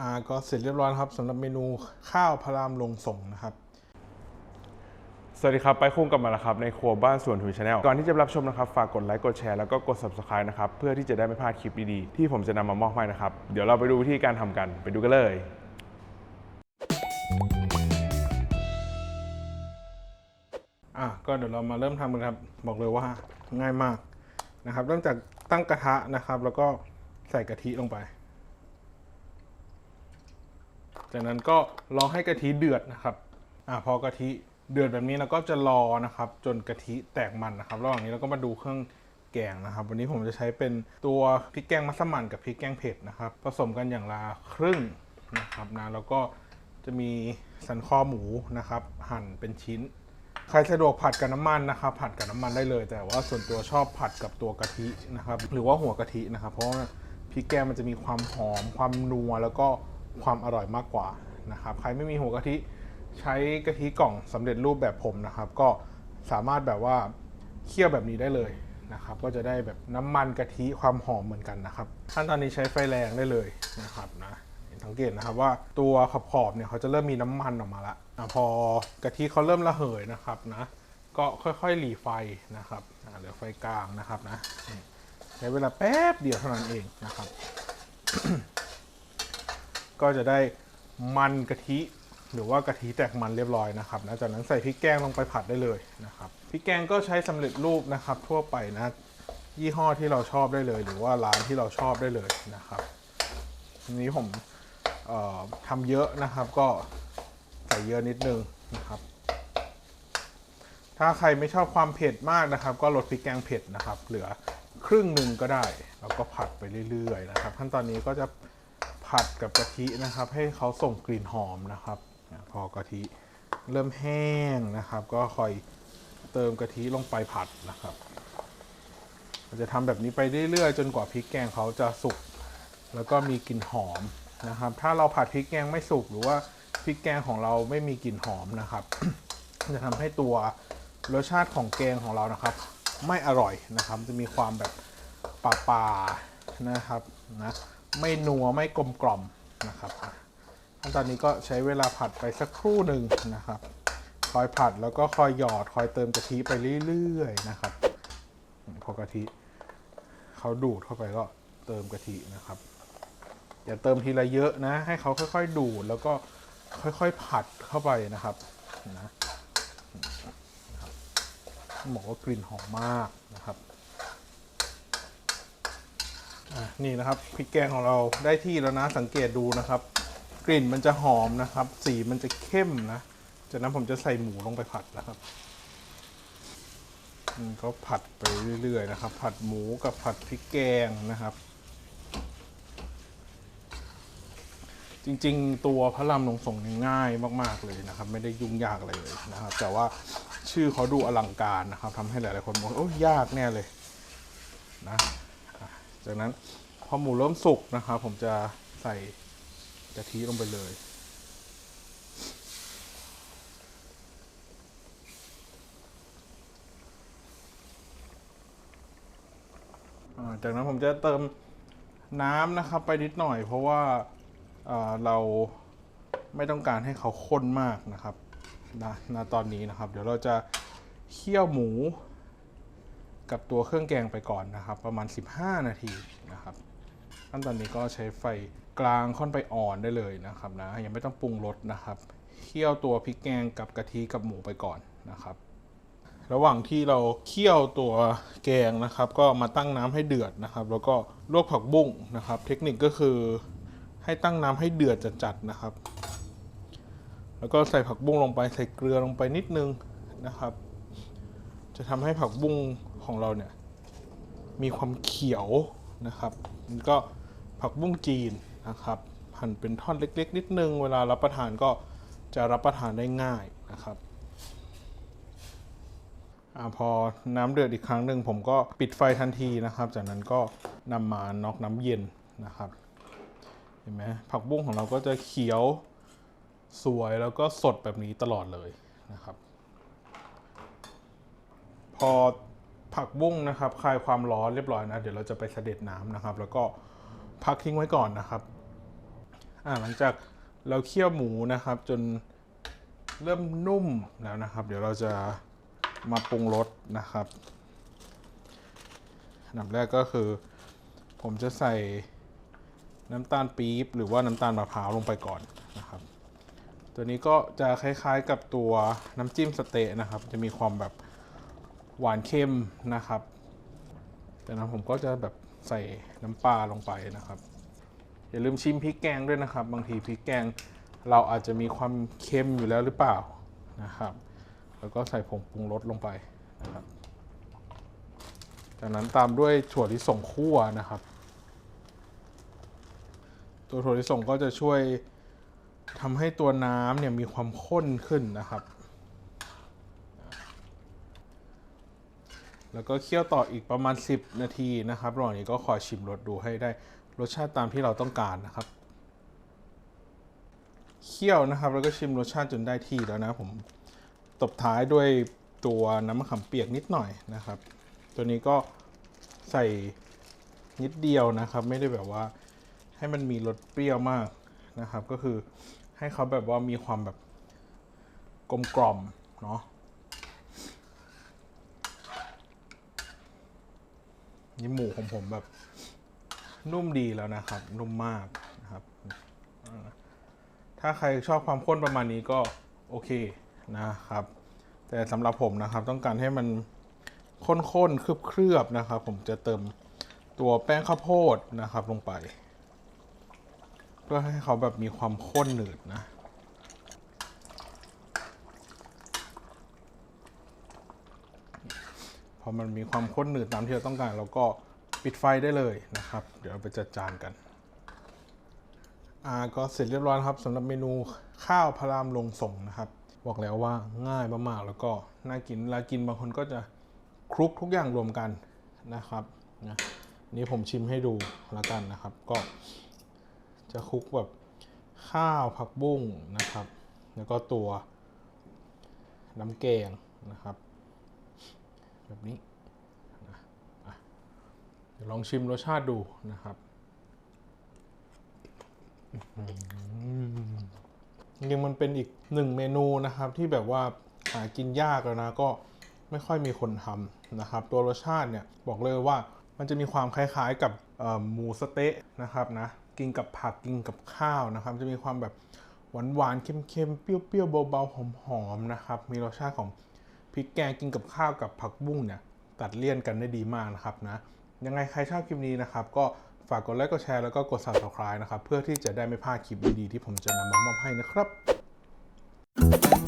อ่าก็เสร็จเรียบร้อยแล้วครับสำหรับเมนูข้าวพระรามลงส่งนะครับ สวัสดีครับ ไปคุ้งกลับมาแล้วครับ ในครัวบ้านสวนหุยชาแนลก่อนที่จะรับชมนะครับ ฝากกดไลค์กดแชร์แล้วก็กด subscribe นะครับ เพื่อที่จะได้ไม่พลาดคลิปดีๆ ที่ผมจะนำมามอบให้นะครับ เดี๋ยวเราไปดูวิธีการทำกันไปดูกันเลยอะก็เดี๋ยวเรามาเริ่มทำกันครับ บอกเลยว่าง่ายมากนะครับเริ่มจากตั้งกระทะนะครับ แล้วก็ใส่กะทิลงไป จากนั้นก็รอให้กะทิเดือดนะครับอะพอกะทิเดือดแบบนี้เราก็จะรอนะครับ จนกะทิแตกมันนะครับ ระหว่างนี้เราก็มาดูเครื่องแกงนะครับ วันนี้ผมจะใช้เป็นตัวพริกแกงมัสมั่นกับพริกแกงเผ็ดนะครับ ผสมกันอย่างละครึ่งนะครับนะแล้วก็จะมีสันคอหมูนะครับ หั่นเป็นชิ้น ใครสะดวกผัดกับน้ำมันนะครับ ผัดกับน้ำมันได้เลย แต่ว่าส่วนตัวชอบผัดกับตัวกะทินะครับ หรือว่าหัวกะทินะครับ เพราะว่าพริกแกงมันจะมีความหอมความนัวแล้วก็ ความอร่อยมากกว่านะครับ ใครไม่มีหัวกะทิใช้กะทิกล่องสำเร็จรูปแบบผมนะครับ ก็สามารถแบบว่าเคี่ยวแบบนี้ได้เลยนะครับ ก็จะได้แบบน้ำมันกะทิความหอมเหมือนกันนะครับ ขั้นตอนนี้ใช้ไฟแรงได้เลยนะครับนะสังเกตนะครับว่าตัวขอบขอบเนี่ยเขาจะเริ่มมีน้ำมันออกมาละพอกะทิเขาเริ่มระเหยนะครับนะก็ค่อยๆหลีไฟนะครับเหลือไฟกลางนะครับนะใช้เวลาแป๊บเดียวเท่านั้นเองนะครับ ก็จะได้มันกะทิ หรือว่ากะทิแตกมันเรียบร้อยนะครับนะจากนั้นใส่พริกแกงลงไปผัดได้เลยนะครับพริกแกงก็ใช้สำเร็จรูปนะครับ ทั่วไปนะยี่ห้อที่เราชอบได้เลย หรือว่าร้านที่เราชอบได้เลยนะครับทีนี้ผมเอ่อทำเยอะนะครับ ก็ใส่เยอะนิดนึงนะครับ ถ้าใครไม่ชอบความเผ็ดมากนะครับ ก็ลดพริกแกงเผ็ดนะครับ เหลือครึ่งหนึ่งก็ได้ แล้วก็ผัดไปเรื่อยๆนะครับ ขั้นตอนนี้ก็จะ ผัดกับกะทินะครับ ให้เขาส่งกลิ่นหอมนะครับ พอกะทิเริ่มแห้งนะครับ ก็คอยเติมกะทิลงไปผัดนะครับเราจะทำแบบนี้ไปเรื่อยๆ จนกว่าพริกแกงเขาจะสุกแล้วก็มีกลิ่นหอมนะครับ ถ้าเราผัดพริกแกงไม่สุกหรือว่าพริกแกงของเราไม่มีกลิ่นหอมนะครับ จะทำให้ตัวรสชาติของแกงของเรานะครับ ไม่อร่อยนะครับ จะมีความแบบป่าๆนะครับนะ ไม่นัวไม่กลมกล่อมนะครับขั้นตอนนี้ก็ใช้เวลาผัดไปสักครู่หนึ่งนะครับ คอยผัดแล้วก็คอยหยอดคอยเติมกะทิไปเรื่อยๆนะครับ พอกะทิเขาดูดเข้าไปก็เติมกะทินะครับ อย่าเติมทีละเยอะนะ ให้เขาค่อยๆ ดูดแล้วก็ค่อยๆ ผัดเข้าไปนะครับนะบอกว่ากลิ่นหอมมากนะครับ อะนี่นะครับพริกแกงของเราได้ที่แล้วนะสังเกตดูนะครับ กลิ่นมันจะหอมนะครับ สีมันจะเข้มนะจากนั้นผมจะใส่หมูลงไปผัดนะครับอืมก็ผัดไปเรื่อยๆนะครับ ผัดหมูกับผัดพริกแกงนะครับ จริงๆ ตัวพระรามลงส่งเนี่ยง่ายมาก ๆเลยนะครับ ไม่ได้ยุ่งยากอะไรเลยนะครับ แต่ว่าชื่อเขาดูอลังการนะครับทำให้หลายๆคนบอกโอ้ยากแน่เลยนะ จากนั้นพอหมูเริ่มสุกนะครับ ผมจะใส่กะทิลงไปเลยจากนั้นผมจะเติมน้ำนะครับไปนิดหน่อย เพราะว่าอ่าเราไม่ต้องการให้เขาข้นมากนะครับนะณตอนนี้นะครับ เดี๋ยวเราจะเคี่ยวหมู กับตัวเครื่องแกงไปก่อนนะครับ ประมาณ 15 นาทีนะครับขั้นตอนนี้ก็ใช้ไฟกลางค่อนไปอ่อนได้เลยนะครับนะยังไม่ต้องปรุงรสนะครับเคี่ยวตัวพริกแกงกับกะทิกับหมูไปก่อนนะครับ ระหว่างที่เราเคี่ยวตัวแกงนะครับ ก็มาตั้งน้ำให้เดือดนะครับ แล้วก็ลวกผักบุ้งนะครับ เทคนิคก็คือให้ตั้งน้ำให้เดือดจัดๆนะครับ แล้วก็ใส่ผักบุ้งลงไปใส่เกลือลงไปนิดนึงนะครับ จะทำให้ผักบุ้ง ของเราเนี่ยมีความเขียวนะครับแล้วก็ผักบุ้งจีนนะครับหั่นเป็นท่อนเล็ก ๆ นิดนึง เวลารับประทานก็จะรับประทานได้ง่ายนะครับอาพอน้ำเดือดอีกครั้งหนึ่งผมก็ปิดไฟทันทีนะครับ จากนั้นก็นำมาน็อกน้ำเย็นนะครับ เห็นไหมผักบุ้งของเราก็จะเขียวสวยแล้วก็สดแบบนี้ตลอดเลยนะครับ พอ ผักบุ้งนะครับคลายความร้อนเรียบร้อยนะ เดี๋ยวเราจะไปเสด็จน้ำนะครับ แล้วก็พักทิ้งไว้ก่อนนะครับอ่าหลังจากเราเคี่ยวหมูนะครับ จนเริ่มนุ่มแล้วนะครับ เดี๋ยวเราจะมาปรุงรสนะครับอันดับแรกก็คือ ผมจะใส่น้ำตาลปี๊บหรือว่าน้ำตาลมะพร้าวลงไปก่อนนะครับ ตัวนี้ก็จะคล้ายๆกับตัวน้ำจิ้มสเต๊ะนะครับ จะมีความแบบ หวานเค็มนะครับจากนั้นผมก็จะแบบใส่น้ำปลาลงไปนะครับ อย่าลืมชิมพริกแกงด้วยนะครับ บางทีพริกแกงเราอาจจะมีความเค็มอยู่แล้วหรือเปล่านะครับ แล้วก็ใส่ผงปรุงรสลงไปนะครับ จากนั้นตามด้วยถั่วลิสงคั่วนะครับ ตัวถั่วลิสงก็จะช่วยทำให้ตัวน้ำเนี่ยมีความข้นขึ้นนะครับ แล้วก็เคี่ยวต่ออีกประมาณ 10 นาทีนะครับระหว่างนี้ก็คอยชิมรสดูให้ได้รสชาติตามที่เราต้องการนะครับ เคี่ยวนะครับ แล้วก็ชิมรสชาติจนได้ที่แล้วนะผมตบท้ายด้วยตัวน้ำมะขามเปียกนิดหน่อยนะครับ ตัวนี้ก็ใส่นิดเดียวนะครับ ไม่ได้แบบว่าให้มันมีรสเปรี้ยวมากนะครับ ก็คือให้เขาแบบว่ามีความแบบกลมกล่อมเนาะ นี่หมูของผมแบบ นุ่มดีแล้วนะครับ นุ่มมากนะครับ ถ้าใครชอบความข้นประมาณนี้ก็โอเคนะครับ แต่สำหรับผมนะครับ ต้องการให้มันข้นๆเคลือบๆนะครับ ผมจะเติมตัวแป้งข้าวโพดนะครับลงไป เพื่อให้เขาแบบมีความข้นหนืดนะ พอมันมีความข้นหนืดตามที่เราต้องการเราก็ปิดไฟได้เลยนะครับ เดี๋ยวเราไปจัดจานกันอ่าก็เสร็จเรียบร้อยครับสำหรับเมนูข้าวพารามลงส่งนะครับ บอกแล้วว่าง่ายมากๆแล้วก็น่ากินเวลากินบางคนก็จะคลุกทุกอย่างรวมกันนะครับนะนี่ผมชิมให้ดูแล้วกันนะครับ ก็จะคลุกแบบข้าวผักบุ้งนะครับ แล้วก็ตัวน้ำแกงนะครับ แบบนี้นะอะเดี๋ยวลองชิมรสชาติดูนะครับอื้อหือจริงมันเป็นอีกหนึ่งเมนูนะครับ ที่แบบว่าหากินยากแล้วนะก็ไม่ค่อยมีคนทำนะครับ ตัวรสชาติเนี่ยบอกเลยว่ามันจะมีความคล้ายๆกับหมูสเต๊ะนะครับนะกินกับผักกินกับข้าวนะครับ จะมีความแบบหวานๆเค็มๆเปรี้ยวๆเบาๆหอมๆนะครับ มีรสชาติของ พริกแกงกินกับข้าวกับผักบุ้งเนี่ยตัดเลี่ยนกันได้ดีมากนะครับนะยังไงใครชอบคลิปนี้นะครับ ก็ฝากกดไลค์กดแชร์แล้วก็กด subscribe นะครับ เพื่อที่จะได้ไม่พลาดคลิปดีๆที่ผมจะนำมามอบให้นะครับ